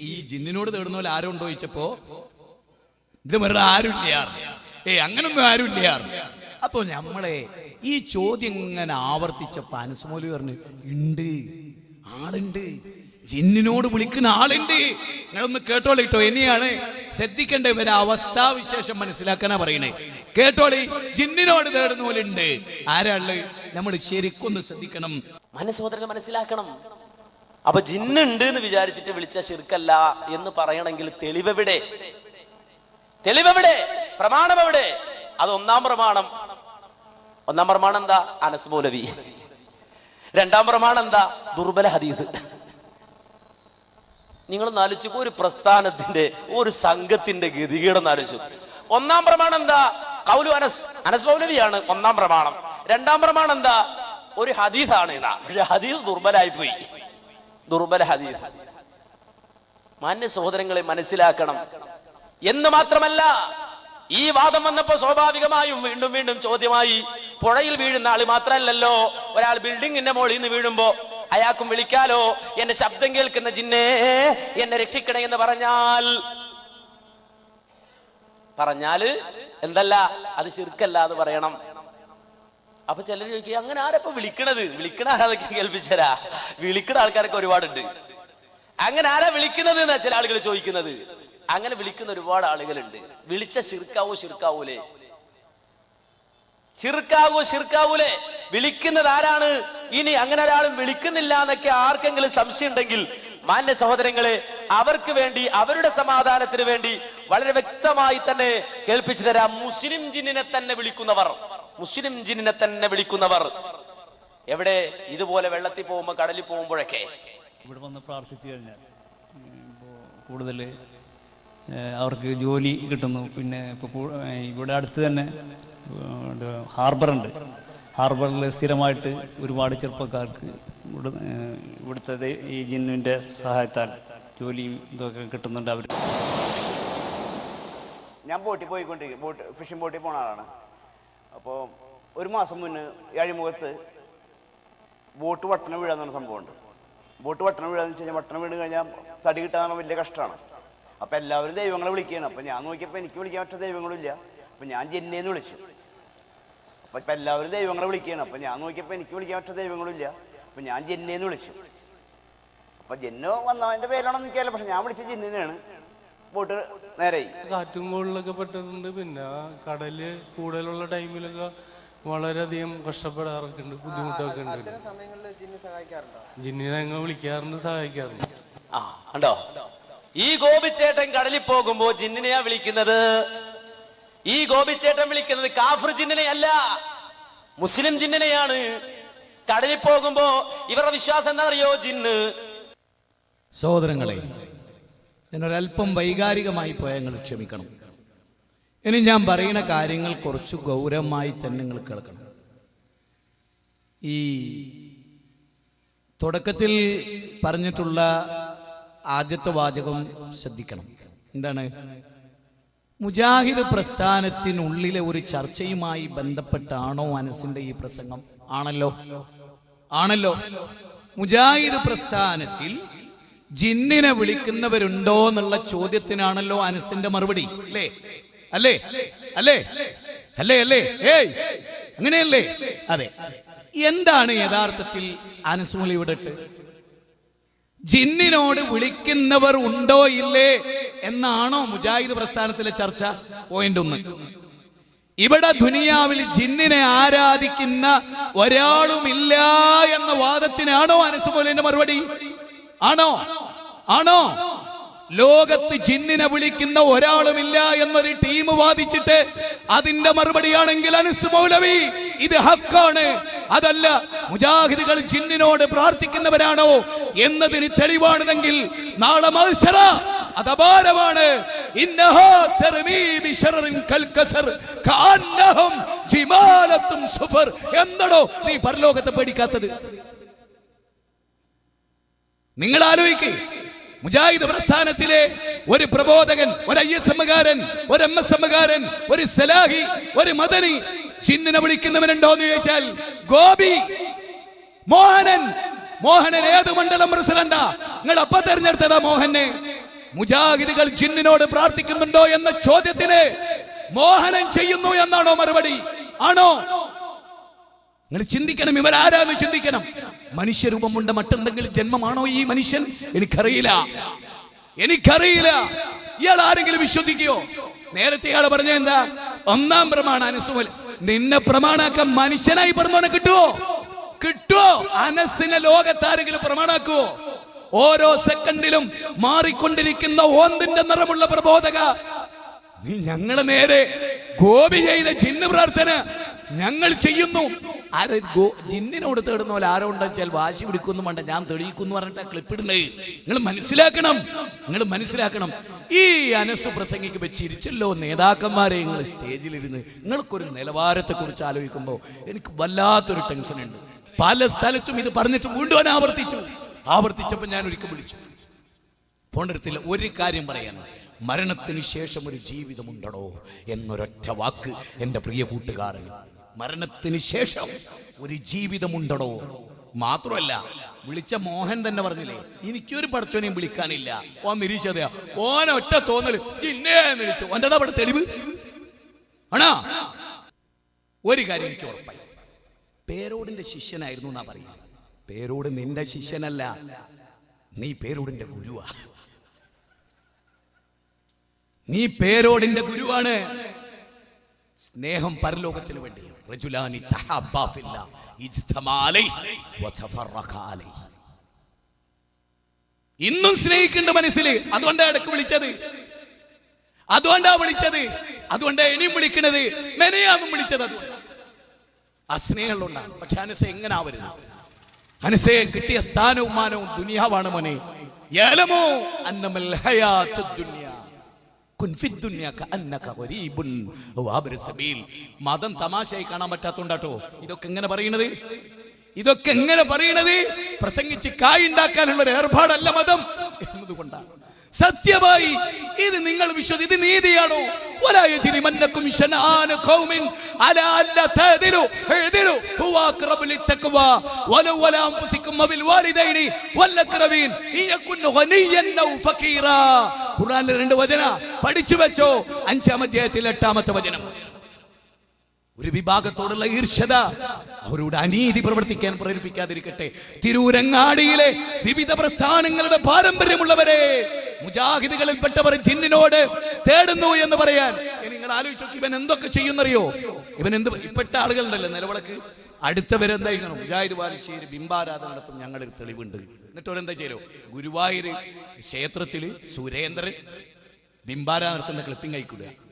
ഈ ജിന്നിനോട് തേടുന്ന പോലെ ആരും ഉണ്ടോ ചോദിച്ചപ്പോ ഇത് വെറുതെ ആരുമില്ല. ഏ അങ്ങനൊന്നും ആരുമില്ല. അപ്പൊ നമ്മളെ ഈ ചോദ്യം ഇങ്ങനെ ആവർത്തിച്ചപ്പോ അനുസ്മോലി പറഞ്ഞു ഉണ്ട് ആളുണ്ട്. ജിന്നിനോട് വിളിക്കുന്ന ആളുണ്ട്. നിങ്ങളൊന്ന് കേട്ടോളി കേട്ടോ ഇനിയാണ് ശ്രദ്ധിക്കേണ്ട ഇവരെ അവസ്ഥാ വിശേഷം മനസ്സിലാക്കാനാ പറയണേ. കേട്ടോളി ജിന്നിനോട് തേടുന്ന പോലെ ഉണ്ട് ആരാൾ നമ്മൾ ശരിക്കൊന്ന് ശ്രദ്ധിക്കണം. മനസ്സോദരം മനസ്സിലാക്കണം. അപ്പൊ ജിന്നുണ്ട് എന്ന് വിചാരിച്ചിട്ട് വിളിച്ച ശിർക്കല്ല എന്ന് പറയണമെങ്കിൽ തെളിവെവിടെ തെളിവെവിടെ പ്രമാണം എവിടെ? അത് ഒന്നാം പ്രമാണം. ഒന്നാം പ്രമാണം എന്താ? അനസ് മൗലവി. രണ്ടാം പ്രമാണം എന്താ? ദുർബല ഹദീസ്. നിങ്ങൾ നാലിച്ചു ഒരു പ്രസ്ഥാനത്തിന്റെ ഒരു സംഘത്തിന്റെ ഗതികേടം നാലിച്ചു ഒന്നാം പ്രമാണം എന്താ? കൗലു അനസ്. അനസ് മൗലവിയാണ് ഒന്നാം പ്രമാണം. രണ്ടാം പ്രമാണം എന്താ? ഒരു ഹദീസാണ് ഹദീസ് ദുർബലായി പോയി. ദുർബല ഹദീസ്. മാന്യ സഹോദരങ്ങളെ മനസ്സിലാക്കണം. എന്ന് മാത്രമല്ല ഈ വാദം വന്നപ്പോ സ്വാഭാവികമായും വീണ്ടും വീണ്ടും ചോദ്യമായി പുഴയിൽ വീഴുന്ന ആൾ മാത്രമല്ലല്ലോ ഒരാൾ ബിൽഡിങ്ങിന്റെ മുകളിൽ നിന്ന് വീഴുമ്പോ അയാൾക്കും വിളിക്കാലോ എന്റെ ശബ്ദം കേൾക്കുന്ന ജിന്നേ എന്നെ രക്ഷിക്കണേ എന്ന് പറഞ്ഞാൽ പറഞ്ഞാൽ എന്തല്ല അത് ശിർക്കല്ല എന്ന് പറയണം. അപ്പൊ ചിലർ ചോദിക്കുക അങ്ങനെ ആരപ്പോ വിളിക്കണത്? വിളിക്കണ ആരാതൊക്കെ കേൾപ്പിച്ചരാ. വിളിക്കണ ആൾക്കാരൊക്കെ ഒരുപാടുണ്ട്. അങ്ങനെ ആരാ വിളിക്കുന്നത് എന്നാ ചില ആളുകൾ ചോദിക്കുന്നത്? അങ്ങനെ വിളിക്കുന്ന ഒരുപാട് ആളുകളുണ്ട്. വിളിച്ച ശിർക്കാവോ ശിർക്കാവൂലേ? ശിർക്കാവോ ശിർക്കാവൂലേ? വിളിക്കുന്നത് ആരാണ്? ഇനി അങ്ങനെ ഒരാളും വിളിക്കുന്നില്ല എന്നൊക്കെ ആർക്കെങ്കിലും സംശയം ഉണ്ടെങ്കിൽ മാന്യ സഹോദരങ്ങളെ അവർക്ക് വേണ്ടി അവരുടെ സമാധാനത്തിന് വേണ്ടി വളരെ വ്യക്തമായി തന്നെ കേൾപ്പിച്ചു തരാം. മുസ്ലിം ജിന്നിനെ തന്നെ വിളിക്കുന്നവർ. മുസ്ലിം ജിന്നിനെ തന്നെ വിളിക്കുന്നവർ. എവിടെ? ഇതുപോലെ വെള്ളത്തിൽ പോകുമ്പോ കടലിൽ പോകുമ്പോഴൊക്കെ. ഇവിടെ വന്ന് പ്രാർത്ഥിച്ചു കഴിഞ്ഞാൽ കൂടുതൽ അവർക്ക് ജോലി കിട്ടുന്നു. പിന്നെ ഇപ്പൊ ഇവിടെ അടുത്ത് തന്നെ ഹാർബർ ഹാർബറുണ്ട്. ഹാർബറിൽ സ്ഥിരമായിട്ട് ഒരുപാട് ചെറുപ്പക്കാർക്ക് ഇവിടെ ഇവിടുത്തെ ഈ ജിന്നുവിന്റെ സഹായത്താൽ ജോലിയും ഇതൊക്കെ കിട്ടുന്നുണ്ട് അവർ ഞാൻ ബോട്ടിൽ പോയിക്കൊണ്ടിരിക്കും. ബോട്ട് ഫിഷിംഗ് ബോട്ടിൽ പോണ ആളാണ്. അപ്പോൾ ഒരു മാസം മുന്നേ അഴിമുഖത്ത് ബോട്ട് വട്ടണം വീഴാന്ന് പറഞ്ഞ സംഭവമുണ്ട്. ബോട്ട് വട്ടണം വീഴാന്ന് വെച്ച് കഴിഞ്ഞാൽ വട്ടണം വീണ് കഴിഞ്ഞാൽ തടി കിട്ടാൻ വലിയ കഷ്ടമാണ് അപ്പം എല്ലാവരും ദൈവങ്ങളെ വിളിക്കുകയാണ്. അപ്പം ഞാൻ നോക്കിയപ്പോൾ എനിക്ക് വിളിക്കാൻ പറ്റ ദൈവങ്ങളില്ല അപ്പം ഞാൻ ജെന്നേന്ന് വിളിച്ചു. അപ്പം ഇപ്പം എല്ലാവരും ദൈവങ്ങളെ വിളിക്കുകയാണ്. അപ്പം ഞാൻ നോക്കിയപ്പോൾ എനിക്ക് വിളിക്കാൻ പറ്റ ദൈവങ്ങളില്ല അപ്പം ഞാൻ ജെന്നേന്ന് വിളിച്ചു. അപ്പോൾ ജെന്നോ വന്നവന്റെ പേരാണോ വെച്ചാൽ പക്ഷെ ഞാൻ വിളിച്ച ജന്നിനെയാണ്. ബോട്ട് നേരെയായി കാറ്റും കോളിലൊക്കെ പെട്ടിട്ടുണ്ട്. പിന്നെ കടൽ കൂടുതലുള്ള ടൈമിലൊക്കെ വളരെയധികം കഷ്ടപ്പെടാറൊക്കെ ഉണ്ട് ബുദ്ധിമുട്ടൊക്കെ ഉണ്ട്. ജിന്നിനെ ഞങ്ങൾ വിളിക്കാറുണ്ട് സഹായിക്കാറുണ്ട്. ആ ഉണ്ടോ ഈ ഗോപിച്ചേട്ടൻ കടലിൽ പോകുമ്പോ ജിന്നിനെയാ വിളിക്കുന്നത്. ഈ ഗോപിച്ചേട്ടൻ വിളിക്കുന്നത് കാഫർ ജിന്നിനെ അല്ല മുസ്ലിം ജിന്നിനെയാണ്. കടലിൽ പോകുമ്പോ ഇവരുടെ വിശ്വാസം എന്താ അറിയോ ജിന്ന്? സഹോദരങ്ങളെ ഞാനൊരല്പം വൈകാരികമായി പോയാൽ നിങ്ങൾ ക്ഷമിക്കണം. ഇനി ഞാൻ പറയുന്ന കാര്യങ്ങൾ കുറച്ച് ഗൗരവമായി തന്നെ നിങ്ങൾ കേൾക്കണം. ഈ തുടക്കത്തിൽ പറഞ്ഞിട്ടുള്ള ആദ്യത്തെ വാചകം ശ്രദ്ധിക്കണം. എന്താണ്? മുജാഹിദ് പ്രസ്ഥാനത്തിനുള്ളിലെ ഒരു ചർച്ചയുമായി ബന്ധപ്പെട്ടാണോ അനസിന്റെ ഈ പ്രസംഗം? ആണല്ലോ. ആണല്ലോ. മുജാഹിദ് പ്രസ്ഥാനത്തിൽ ജിന്നിനെ വിളിക്കുന്നവരുണ്ടോ എന്നുള്ള ചോദ്യത്തിനാണല്ലോ അനസിന്റെ മറുപടി. അല്ലേ? അല്ലേ? അല്ലേ? അല്ലേ? അല്ലേ? ഏയ്! അങ്ങനെയല്ലേ? അതെ. എന്താണ് യഥാർത്ഥത്തിൽ അനസുമലി വിടട്ട് ജിന്നിനോട് വിളിക്കുന്നവർ ഉണ്ടോ ഇല്ലേ എന്നാണോ മുജാഹിദ് പ്രസ്ഥാനത്തിലെ ചർച്ച? പോയിന്റ് ഒന്ന്. ഇവിടെ ദുനിയാവിൽ ജിന്നിനെ ആരാധിക്കുന്ന ഒരാളുമില്ല എന്ന വാദത്തിനാണോ അനസുമോലിന്റെ മറുപടി? ആണോ? ആണോ? ലോകത്ത് ജിന്നിനെ വിളിക്കുന്ന ഒരാളുമില്ല എന്നൊരു ടീം വാദിച്ചിട്ട് അതിന്റെ മറുപടിയാണെങ്കിൽ അനസ് മൗലവി ഇത് ഹക്കാണ്. അതല്ല മുജാഹിദുകൾ ജിന്നിനോട് പ്രാർത്ഥിക്കുന്നവരാണോ എന്നതിന് തെളിവാണിതെങ്കിൽ നാളെ മത്സര അതപാരമാണ് എന്നടോ നീ പരലോകത്തെ പേടിക്കാത്തത്? നിങ്ങൾ ആലോചിക്കേ മുജാഹിദ് പ്രസ്ഥാനത്തിലെ ഒരു പ്രബോധകൻ ഒരു ഐ എസ് എമ്മുകാരൻ ഒരു എം എസ് എമ്മുകാരൻ ഒരു സലാഹി ഒരു മദനി ചിന്നിനെ വിളിക്കുന്നവനുണ്ടോ എന്ന് ചോദിച്ചാൽ ഗോപി മോഹനൻ മോഹനൻ ഏത് മണ്ഡലം പ്രസിഡന്റാ? നിങ്ങൾ അപ്പ തെരഞ്ഞെടുത്തതാ മോഹനെ. മുജാഹിദുകൾ ജിന്നിനോട് പ്രാർത്ഥിക്കുന്നുണ്ടോ എന്ന ചോദ്യത്തിന് മോഹനൻ ചെയ്യുന്നു എന്നാണോ മറുപടി? ആണോ? നിങ്ങൾ ചിന്തിക്കണം ഇവരാരാന്ന് ചിന്തിക്കണം. മനുഷ്യരൂപമുണ്ട് മറ്റുണ്ടെങ്കിൽ ജന്മമാണോ ഈ മനുഷ്യൻ? എനിക്കറിയില്ല. എനിക്കറിയില്ല. ഇയാൾ ആരെങ്കിലും വിശ്വസിക്കുകയോ നേരത്തെ ഇയാൾ പറഞ്ഞ എന്താ? ഒന്നാം പ്രമാണ അനുസുമൽ. നിന്നെ പ്രമാണാക്കാൻ മനുഷ്യനായി പറഞ്ഞോനെ കിട്ടുവോ? കിട്ടുവോ? അനസിനെ ലോകത്താരെങ്കിലും പ്രമാണാക്കുവോ? ഓരോ സെക്കൻഡിലും മാറിക്കൊണ്ടിരിക്കുന്ന ഓന്തിന്റെ നിറമുള്ള പ്രബോധക. നീ ഞങ്ങളെ നേരെ ഗോപി ചെയ്ത ചിന്ന പ്രാർത്ഥന ഞങ്ങൾ ചെയ്യുന്നു. ആരെ ജിന്നിനോട് തേടുന്ന പോലെ ആരോ ഉണ്ടെന്ന് വെച്ചാൽ വാശി പിടിക്കുന്നു വേണ്ട. ഞാൻ തെളിയിക്കുന്നു പറഞ്ഞിട്ട് ക്ലിപ്പിടുന്നത് നിങ്ങൾ മനസ്സിലാക്കണം. നിങ്ങൾ മനസ്സിലാക്കണം. ഈ അനസ് പ്രസംഗിക്കുമ്പോൾ ചിരിച്ചല്ലോ നേതാക്കന്മാരെ നിങ്ങൾ സ്റ്റേജിലിരുന്ന്. നിങ്ങൾക്കൊരു നിലവാരത്തെ കുറിച്ച് ആലോചിക്കുമ്പോൾ എനിക്ക് വല്ലാത്തൊരു ടെൻഷൻ ഉണ്ട്. പല സ്ഥലത്തും ഇത് പറഞ്ഞിട്ട് വീണ്ടും ആവർത്തിച്ചു. ആവർത്തിച്ചപ്പോൾ ഞാൻ ഒരിക്കൽ വിളിച്ചു. ഫോണെടുത്തില്ല ഒരു കാര്യം പറയാനോ മരണത്തിന് ശേഷം ഒരു ജീവിതമുണ്ടടോ എന്നൊരൊറ്റ വാക്ക് എന്റെ പ്രിയ കൂട്ടുകാരന്. മരണത്തിന് ശേഷം ഒരു ജീവിതമുണ്ടടോ? മാത്രമല്ല വിളിച്ച മോഹൻ തന്നെ പറഞ്ഞില്ലേ എനിക്കൊരു പടച്ചോനെയും വിളിക്കാനില്ല. ഓ നിരീക്ഷതയാ. ഓൻ ഒറ്റ തോന്നൽ ജിന്നേ എന്ന് വിളിച്ചു. ഓന്റെ അവിടെ തെളിവ്? ആണോ? ഒരു കാര്യം എനിക്ക് ഉറപ്പായി. പേരോടിന്റെ ശിഷ്യനായിരുന്നു എന്നാ പറയുക. പേരോട് നിന്റെ ശിഷ്യനല്ല നീ പേരോടിന്റെ ഗുരുവാ. നീ പേരോടിന്റെ ഗുരുവാണ്. സ്നേഹം പരലോകത്തിന് വേണ്ടിയാണ് റജുലാനി. ഇന്നും സ്നേഹിക്കുന്നുണ്ട് മനസ്സിൽ അതുകൊണ്ടാണ് ഇടയ്ക്ക് വിളിച്ചത്. അതുകൊണ്ടാ വിളിച്ചത്. അതുകൊണ്ടാ ഇനിയും വിളിക്കണത്. മെനയാന്നും വിളിച്ചത് അത് ആ സ്നേഹമുണ്ടാകും പക്ഷെ അനസ എങ്ങനെ ആവരുത്? അനസയെ കിട്ടിയ സ്ഥാനവും മാനവും ദുനിയാവാണ് മോനെ. ഏലമോ അന്നമൽ ഹയാ ദുനിയ. മതം തമാശയായി കാണാൻ പറ്റാത്തോണ്ടാട്ടോ ഇതൊക്കെ എങ്ങനെ പറയണത്? ഇതൊക്കെ എങ്ങനെ പറയണത്? പ്രസംഗിച്ച് കായുണ്ടാക്കാനുള്ള ഒരു ഏർപ്പാടല്ല മതം എന്നതുകൊണ്ടാണ്. സത്യമായി ഇത് നിങ്ങൾ വിശ്വസി ഇത് നീതിയാണോ? ولا يجرمنكم شنآن قوم على ألا تعدلوا اعدلوا هو أقرب للتقوى ولو ولا أنفسكم وبالوالدين والأقربين إن يكن غنيا أو فقيرا ഖുർആനിലെ രണ്ട് വചന പഠിച്ചു വെച്ചോ അഞ്ചാം അധ്യായത്തിൽ എട്ടാമത്തെ വചനം ഒരു വിഭാഗത്തോടുള്ള ഈർഷ്യത അവരോട് അനീതി പ്രവർത്തിക്കാൻ പ്രേരിപ്പിക്കാതിരിക്കട്ടെ തിരൂരങ്ങാടിയിലെ വിവിധ പ്രസ്ഥാനങ്ങളുടെ പാരമ്പര്യമുള്ളവരെ മുജാഹിദുകളിൽപ്പെട്ടവർ ജിന്നിനോട് തേടുന്നു എന്ന് പറയാൻ ഇനി നിങ്ങൾ ആലോചിച്ച് നോക്കി ഇവൻ എന്തൊക്കെ ചെയ്യുന്നറിയോ ഇവൻ എന്ത് ഇപ്പെട്ട ആളുകളുണ്ടല്ലോ നിലവിളക്ക് അടുത്തവരെന്തായിരിക്കണം മുജാഹിദ് ബാലുശ്ശേരി ബിംബാരാധന നടത്തും. ഞങ്ങളൊരു തെളിവുണ്ട്. എന്നിട്ട് അവരെന്താ ചെയ്യലോ? ഗുരുവായൂർ ക്ഷേത്രത്തിൽ സുരേന്ദ്രൻ ബിംബാരാധന നടത്തുന്ന ക്ലിപ്പിംഗ് ആയിക്കൂടുക